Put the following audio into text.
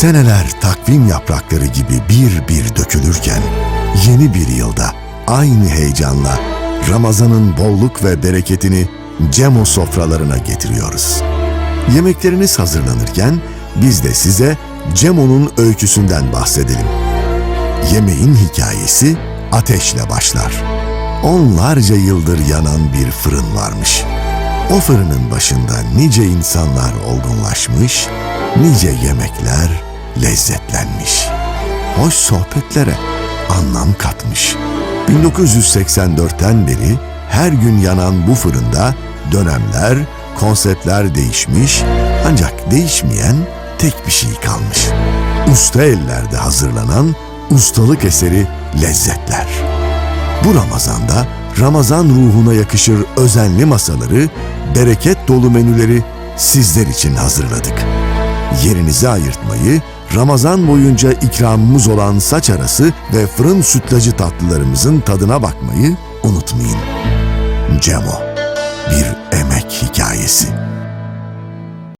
Seneler takvim yaprakları gibi bir bir dökülürken yeni bir yılda aynı heyecanla Ramazan'ın bolluk ve bereketini Cemo sofralarına getiriyoruz. Yemekleriniz hazırlanırken biz de size Cemo'nun öyküsünden bahsedelim. Yemeğin hikayesi ateşle başlar. Onlarca yıldır yanan bir fırın varmış. O fırının başında nice insanlar olgunlaşmış, nice yemekler lezzetlenmiş. Hoş sohbetlere anlam katmış. 1984'ten beri her gün yanan bu fırında dönemler, konseptler değişmiş ancak değişmeyen tek bir şey kalmış. Usta ellerde hazırlanan ustalık eseri lezzetler. Bu Ramazan'da Ramazan ruhuna yakışır özenli masaları, bereket dolu menüleri sizler için hazırladık. Yerinizi ayırtmayı, Ramazan boyunca ikramımız olan saç arası ve fırın sütlacı tatlılarımızın tadına bakmayı unutmayın. Cemo, bir emek hikayesi.